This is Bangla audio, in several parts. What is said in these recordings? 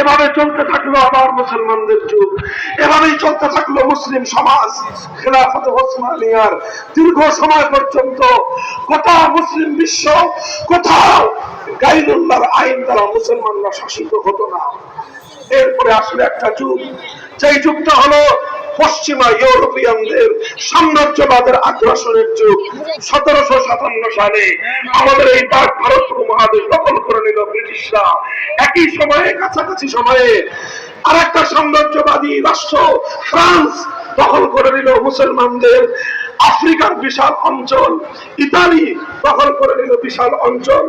এভাবে চলতে থাকল আমার মুসলমানদের যুগ। এভাবেই চলতে থাকল মুসলিম সমাজ। খেলাফত ওসমানিয়ার দীর্ঘ সময় পর্যন্ত কোথাও মুসলিম বিশ্ব কোথাও গাইদুল্লাহর আইন দ্বারা মুসলমানরা শাসিত হতো না। এরপরে আসলে একটা যুগ। যেই যুগটা হলো পশ্চিমা ইউরোপিয়ানদের সাম্রাজ্যবাদের আগ্রাসনের যুগ, সতেরোশো সাতান্ন সালে আমাদের এই ভারত উপমহাদেশ দখল করে নিল ব্রিটিশরা। একই সময়ে, কাছাকাছি সময়ে আর একটা সাম্রাজ্যবাদী রাষ্ট্র ফ্রান্স দখল করে নিল মুসলমানদের আফ্রিকার বিশাল অঞ্চল, ইতালি দখল করে নিল বিশাল অঞ্চল।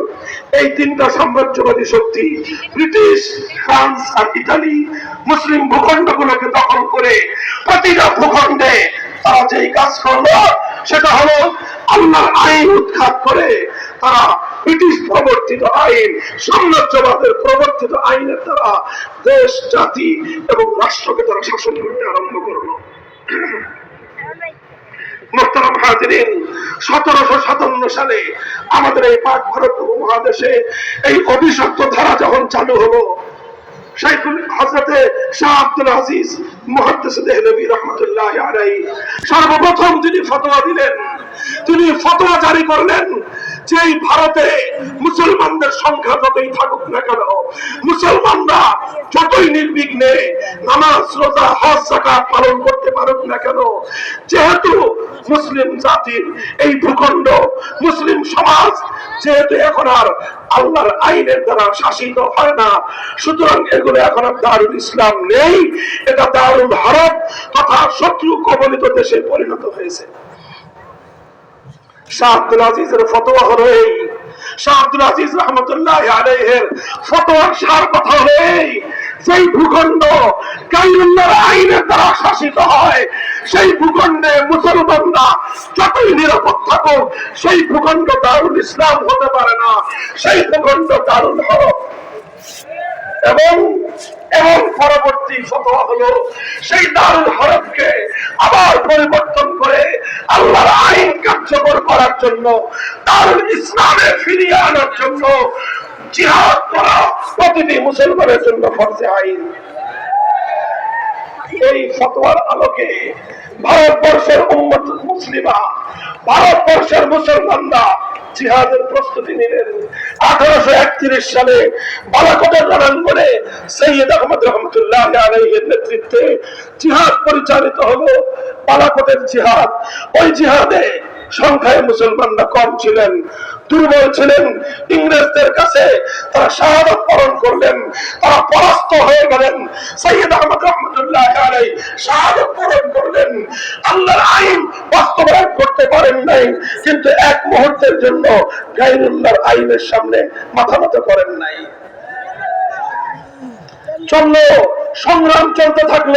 এই তিনটা সাম্রাজ্যবাদী শক্তি, ব্রিটিশ, ফ্রান্স আর ইতালি, মুসলিম ভূখণ্ডগুলোকে দখল করে প্রতিটা ভূখণ্ডে তারা যেই কাজ করল, সেটা হলো আল্লাহর আইন উৎখাত করে তারা ব্রিটিশ প্রবর্তিত আইন, সাম্রাজ্যবাদের প্রবর্তিত আইনের দ্বারা দেশ, জাতি এবং রাষ্ট্রকে তারা শাসন করতে আরম্ভ করল। সতেরোশো সাতান্ন সালে আমাদের এই পাক ভারত উপমহাদেশে এই অভিশপ্ত ধারা যখন চালু হলো সর্বপ্রথম ফতোয়া দিলেন, তিনি ফতোয়া জারি করলেন যে ভারতে মুসলমানদের সংখ্যা যতই থাকুক না কেন, মুসলমানরা যতই নির্বিঘ্নে নামাজ, রোজা, হজ পালন করতে পারুক না কেন, যেহেতু মুসলিম জাতির এই ভূখণ্ড, মুসলিম সমাজ, যেহেতু এখন আর আল্লাহর আইনের দ্বারা শাসিত হয় না, সুতরাং এগুলো এখন আর দারুল ইসলাম নেই। এটা দারুল ভারত তথা শত্রু কবলিত দেশে পরিণত হয়েছে। শাহ আব্দুল আজিজের ফতোয়া হলো এই। শাহ আজিজ রহমতুল্লাহ আলাইহের ফতোয়ার সার কথা হলো এই। সেই ভূখণ্ড কাইনুল্লাহর আইনের দ্বারা শাসিত হয়। সেই ভূখণ্ডে মুসলমানরা যতই নিরাপদ থাকুক, সেই ভূখণ্ড দারুল ইসলাম হতে পারে না। সেই ভূখণ্ড দারুল হরফ এবং এবং পরবর্তী ফতোয়া হলো, সেই দারুল হরফকে আবার পরিবর্তন করে আল্লাহর আইন কার্যকর করার জন্য, দারুল ইসলামে ফিরিয়ে আনার জন্য জিহাদ করা। প্রতিটি মুসলমানের জন্য ফরজে আইন। এই ফতোয়ার আলোকে ভারতবর্ষের উম্মত মুসলিমা, ভারতবর্ষের মুসলমানরা জিহাদের প্রস্তুতি নিলেন। আঠারোশো একত্রিশ সালে বালাকোটের রণাঙ্গনে সৈয়দ আহমদ রহমতুল্লাহ নেতৃত্বে জিহাদ পরিচালিত হলো। বালাকোটের জিহাদ। ওই জিহাদে সংখ্যায় মুসলমানরা কম ছিলেন, দুর্বল ছিলেন। ইংরেজদের কাছে তারা শাহাদত বরণ করলেন, তারা পরাস্ত হয়ে গেলেন। সৈয়দ আহমদ রহমতুল্লাহ আলাই শাহাদত বরণ করলেন। আল্লাহর আইন বাস্তবায়ন করতে পারেন নাই, কিন্তু এক মুহূর্তের জন্য গাইরুল্লাহর আইনের সামনে মাথা মতো করেন নাই। চলল সংগ্রাম চলতে থাকল।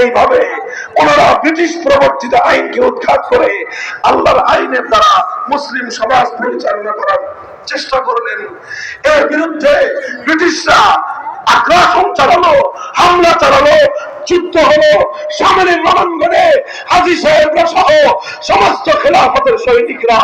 এইভাবে ওনারা ব্রিটিশ প্রবর্তিত আইনকে উৎখাত করে আল্লাহর আইনের দ্বারা মুসলিম সমাজ পরিচালনা করার চেষ্টা করলেন। এর বিরুদ্ধে ব্রিটিশরা আগ্রাসন চালালো, হামলা চালালো যুদ্ধ হলো সামনের রণাঙ্গনে হাজি সাহেবরা সহ সমস্ত খেলাফতের সৈনিকরা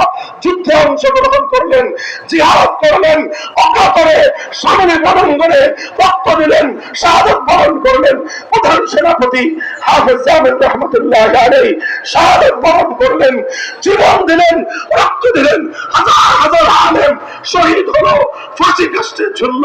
যুদ্ধে অংশগ্রহণ করলেন, জিহাদ করলেন, অকাতরে সামনের রণাঙ্গনে রক্ত দিলেন, শাহাদত বরণ করলেন। প্রধান সেনাপতি হাফেজ জামিন রহমতুল্লাহ আলাই শাহাদত বরণ করলেন, জীবন দিলেন, রক্ত দিলেন। হাজার হাজার আলেম শহীদ হলো, ফাঁসি কাষ্টে ঝুলল।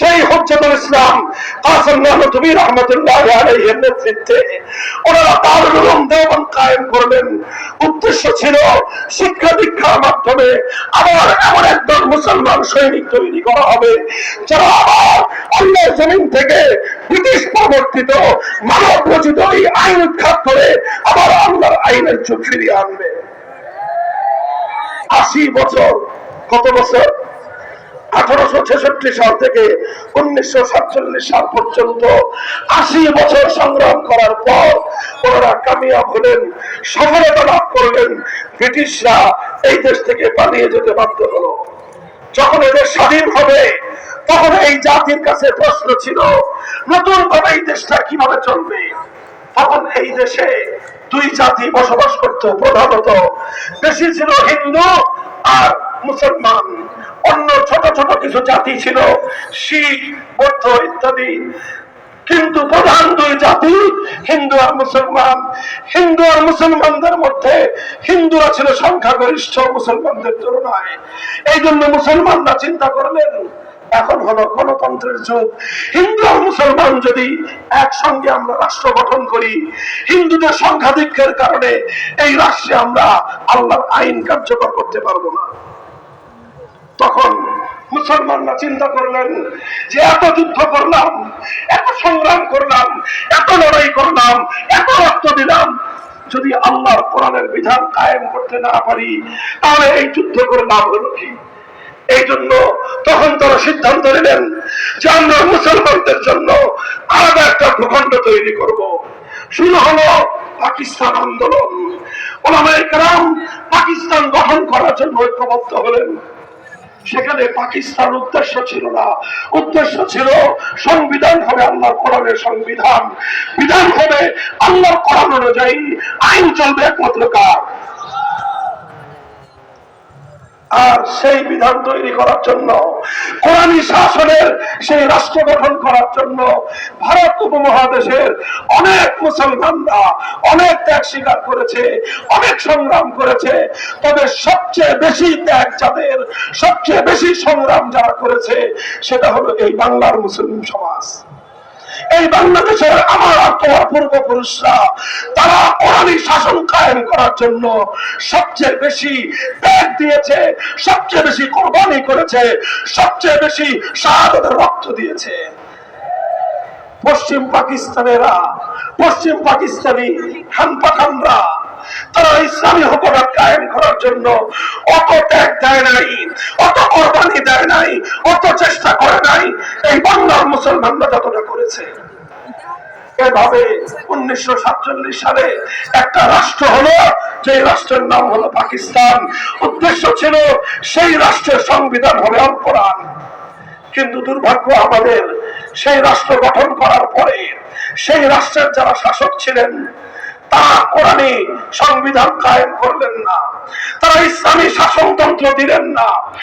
সেই হজ্জতুল ইসলাম, কাসম নানতুবি রহমতুল্লাহ আলাইহির নেতৃত্বে। ওনারা দারুল উলুম দেওবন্দ কায়েম করলেন। উদ্দেশ্য ছিল শিক্ষা দীক্ষার মাধ্যমে আবার এমন একদল মুসলমান সৈনিক তৈরি করা হবে, যারা আবার অন্য জমিন থেকে ব্রিটিশ প্রবর্তিত, মানব রচিত এই আইন উৎখাত করে আবার আল্লাহর আইনের যুগ ফিরিয়ে আনবে। আশি বছর, কত বছর? ব্রিটিশরা এই দেশ থেকে পালিয়ে যেতে বাধ্য হলো। যখন এদের স্বাধীন হবে, তখন এই জাতির কাছে প্রশ্ন ছিল নতুন ভাবে এই দেশটা কীভাবে চলবে? তখন এই দেশে দুই জাতি বসবাস করত। প্রধানত বেশি ছিল হিন্দু আর মুসলমান, অন্য ছোট ছোট কিছু জাতি ছিল, শিখ, বৌদ্ধ ইত্যাদি। কিন্তু প্রধান দুই জাতি হিন্দু আর মুসলমান। হিন্দু আর মুসলমানদের মধ্যে হিন্দুরা ছিল সংখ্যাগরিষ্ঠ মুসলমানদের তুলনায়। এই জন্য মুসলমানরা চিন্তা করলেন, এখন হলো গণতন্ত্রের যুগ। হিন্দু আর মুসলমান যদি একসঙ্গে আমরা রাষ্ট্র গঠন করি, হিন্দুদের সংখ্যাধিক্যের কারণে এই রাষ্ট্রে আমরা আল্লাহর আইন কার্যকর করতে পারব না। তখন মুসলমানরা চিন্তা করলেন যে এত যুদ্ধ করলাম, এত সংগ্রাম করলাম, এত লড়াই করলাম, এত রক্ত দিলাম। যদি আল্লাহর কোরআনের বিধান কায়েম করতে না পারি, তাহলে এই যুদ্ধ করে লাভ হলো কি? এই জন্য তখন তারা সিদ্ধান্ত নিলেন যে আমরা মুসলমানদের জন্য আলাদা একটা ভূখণ্ড তৈরি করব। শুরু হলো পাকিস্তান আন্দোলন। ওলামায়ে কেরাম পাকিস্তান গঠন করার জন্য ঐক্যবদ্ধ হলেন। সেখানে পাকিস্তান উদ্দেশ্য ছিল না। উদ্দেশ্য ছিল সংবিধান হবে আল্লাহর কোরআনের সংবিধান। বিধান হবে আল্লাহর কোরআন অনুযায়ী আইন চলবে একমাত্র কার আর সেই বিধান তৈরি করার জন্য, কোরআনী শাসনের সেই রাষ্ট্র গঠন করার জন্য ভারত উপমহাদেশের অনেক মুসলমানরা অনেক ত্যাগ স্বীকার করেছে, অনেক সংগ্রাম করেছে। তবে সবচেয়ে বেশি ত্যাগ যাদের, সবচেয়ে বেশি সংগ্রাম যারা করেছে, সেটা হলো এই বাংলার মুসলিম সমাজ। এই বাংলাদেশের আমার তোমার পূর্বপুরুষরা, তারা কোরআনী শাসন কায়েম করার জন্য সবচেয়ে বেশি ত্যাগ দিয়েছে, সবচেয়ে বেশি কোরবানি করেছে, সবচেয়ে বেশি শাহাদতের রক্ত দিয়েছে। পশ্চিম পাকিস্তানেরা, পশ্চিম পাকিস্তানি খান পাঠানরা তারা ইসলামী হুকুমত কায়েম করার জন্য অত ত্যাগ দেয় নাই, অত কোরবানি দেয় নাই, অত চেষ্টা করে নাই। এই বাংলার মুসলমানরা যতটা করেছে, এভাবে উনিশশো সাতচল্লিশ সালে একটা রাষ্ট্র হলো যে রাষ্ট্রের নাম হলো পাকিস্তান। উদ্দেশ্য ছিল সেই রাষ্ট্রের সংবিধান হবে আল কিন্তু দুর্ভাগ্য আমাদের, সেই রাষ্ট্র গঠন করার পরে সেই রাষ্ট্রের যারা শাসক ছিলেন তারা কোরআনে সংবিধান কায়েম করলেন না। তারা ইসলামী শাসনতন্ত্র দিলেন না।